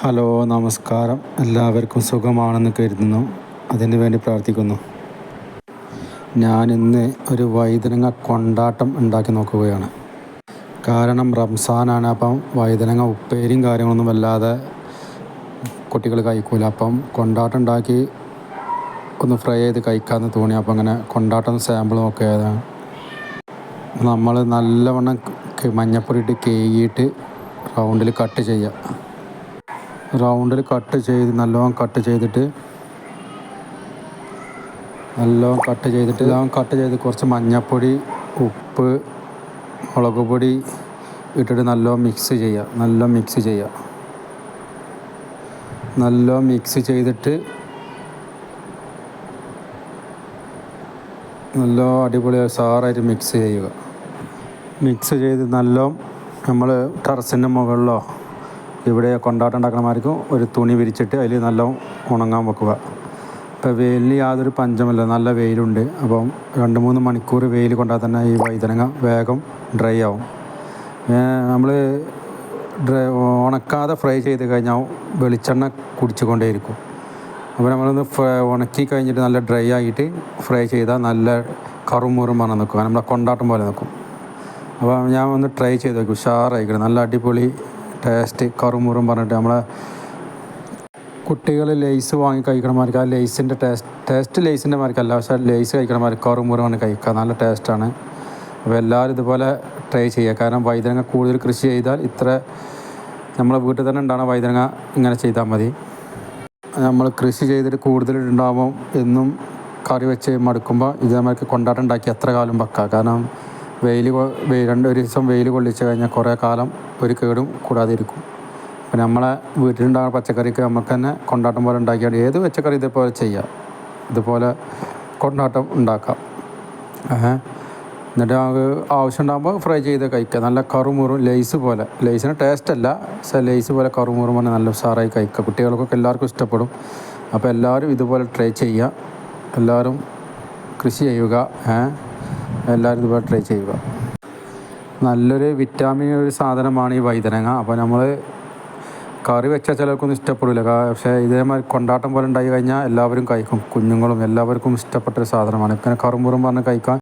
Hello നമസ്കാരം. എല്ലാവർക്കും സുഖമാണെന്ന് കരുതുന്നു. അതിനു വേണ്ടി പ്രാർത്ഥിക്കുന്നു. ഞാൻ ഇന്ന് ഒരു വൈതനങ്ങ കൊണ്ടാട്ടം ഉണ്ടാക്കി നോക്കുകയാണ്. കാരണം റംസാനാണ് അപ്പം വൈതനങ്ങ ഉപ്പേരിയും കാര്യങ്ങളൊന്നും വല്ലാതെ കുട്ടികൾ കഴിക്കൂല. അപ്പം കൊണ്ടാട്ടം ഉണ്ടാക്കി ഒന്ന് ഫ്രൈ ചെയ്ത് കഴിക്കാമെന്ന് തോന്നി. അപ്പം അങ്ങനെ കൊണ്ടാട്ടം സാമ്പിൾ നോക്കിയതാണ്. നമ്മൾ നല്ലവണ്ണം മഞ്ഞപ്പൊടി ഇട്ട് കേയിട്ട് റൗണ്ടിൽ കട്ട് ചെയ്യുക റൗണ്ടിൽ കട്ട് ചെയ്ത് നല്ലോണം കട്ട് ചെയ്തിട്ട് നല്ലോണം കട്ട് ചെയ്തിട്ട് എല്ലാം കട്ട് ചെയ്ത് കുറച്ച് മഞ്ഞൾപ്പൊടി ഉപ്പ് മുളക് പൊടി ഇട്ടിട്ട് നല്ലോണം മിക്സ് ചെയ്യുക നല്ലോണം മിക്സ് ചെയ്യുക നല്ലോണം മിക്സ് ചെയ്തിട്ട് നല്ല അടിപൊളി സാറായിട്ട് മിക്സ് ചെയ്യുക. മിക്സ് ചെയ്ത് നല്ലോണം നമ്മൾ ടെറസിന്റെ മുകളിലോ ഇവിടെ കൊണ്ടാട്ടം ഉണ്ടാക്കണമാർക്കും ഒരു തുണി വിരിച്ചിട്ട് അതിൽ നല്ല ഉണങ്ങാൻ വെക്കുക. ഇപ്പോൾ വെയിലിന് യാതൊരു പഞ്ചമല്ല. നല്ല വെയിലുണ്ട്. അപ്പം രണ്ട് മൂന്ന് മണിക്കൂർ വെയിൽ കൊണ്ടാൽ തന്നെ ഈ വൈതനങ്ങ വേഗം ഡ്രൈ ആവും. നമ്മൾ ഡ്രൈ ഉണക്കാതെ ഫ്രൈ ചെയ്ത് കഴിഞ്ഞാൽ വെളിച്ചെണ്ണ കുടിച്ചുകൊണ്ടേയിരിക്കും. അപ്പോൾ നമ്മളൊന്ന് ഉണക്കി കഴിഞ്ഞിട്ട് നല്ല ഡ്രൈ ആയിട്ട് ഫ്രൈ ചെയ്താൽ നല്ല കറുമുറും പറഞ്ഞ് നിൽക്കും. നമ്മളെ കൊണ്ടാട്ടം പോലെ നിൽക്കും. അപ്പോൾ ഞാൻ ഒന്ന് ട്രൈ ചെയ്ത് നോക്കി. ഉഷാറായിക്കണം നല്ല അടിപൊളി ടേസ്റ്റ് കറുമുറും പറഞ്ഞിട്ട് നമ്മളെ കുട്ടികൾ ലേസ് വാങ്ങി കഴിക്കണമാർക്ക് ആ ലേസിന്റെ ടേസ്റ്റ് ടേസ്റ്റ് ലേസിന്റെ മാർക്കല്ല പക്ഷേ ലേസ് കഴിക്കണമാർക്ക് കറുമുറുമാണ് കഴിക്കുക. നല്ല ടേസ്റ്റാണ് അപ്പോൾ എല്ലാവരും ഇതുപോലെ ട്രൈ ചെയ്യുക. കാരണം വൈതനങ്ങ കൂടുതൽ കൃഷി ചെയ്താൽ ഇത്ര നമ്മളെ വീട്ടിൽ തന്നെ ഉണ്ടാകുന്ന വൈതനങ്ങ ഇങ്ങനെ ചെയ്താൽ മതി. നമ്മൾ കൃഷി ചെയ്തിട്ട് കൂടുതൽ ഉണ്ടാകുമ്പോൾ എന്നും കറി വെച്ച് മടുക്കുമ്പോൾ ഇതേമാർക്ക് കൊണ്ടാട്ടം ഉണ്ടാക്കി എത്ര കാലം വെക്കാം കാരണം വെയിൽ രണ്ട് ഒരു ദിവസം വെയിൽ കൊള്ളിച്ച് കഴിഞ്ഞാൽ കുറേ കാലം ഒരു കേടും കൂടാതിരിക്കും. അപ്പം നമ്മളെ വീട്ടിലുണ്ടാകുന്ന പച്ചക്കറിക്ക് നമുക്ക് തന്നെ കൊണ്ടാട്ടം പോലെ ഉണ്ടാക്കിയാൽ ഏത് പച്ചക്കറി ഇതേപോലെ ചെയ്യാം? ഇതുപോലെ കൊണ്ടാട്ടം ഉണ്ടാക്കാം. എന്നിട്ട് നമുക്ക് ആവശ്യമുണ്ടാകുമ്പോൾ ഫ്രൈ ചെയ്ത് കഴിക്കുക നല്ല കറുമുറും ലേസ് പോലെ. ലേസിന് ടേസ്റ്റ് അല്ല. പക്ഷേ ലേസ് പോലെ കറുമുറും പറഞ്ഞാൽ നല്ല ഉഷാറായി കഴിക്കുക കുട്ടികൾക്കൊക്കെ എല്ലാവർക്കും ഇഷ്ടപ്പെടും. അപ്പോൾ എല്ലാവരും ഇതുപോലെ ട്രൈ ചെയ്യുക. എല്ലാവരും കൃഷി ചെയ്യുക. എല്ലാവരും ഇതുപോലെ ട്രൈ ചെയ്യുക. നല്ലൊരു വിറ്റാമിൻ ഒരു സാധനമാണ് ഈ വൈതനങ്ങ. അപ്പോൾ നമ്മൾ കറി വെച്ചാൽ ചിലർക്കൊന്നും ഇഷ്ടപ്പെടില്ല പക്ഷേ ഇതേമാതിരി കൊണ്ടാട്ടം പോലെ ഉണ്ടായി കഴിഞ്ഞാൽ എല്ലാവരും കഴിക്കും. കുഞ്ഞുങ്ങളും എല്ലാവർക്കും ഇഷ്ടപ്പെട്ട ഒരു സാധനമാണ്. ഇങ്ങനെ കറുമുറും പറഞ്ഞ് കഴിക്കാൻ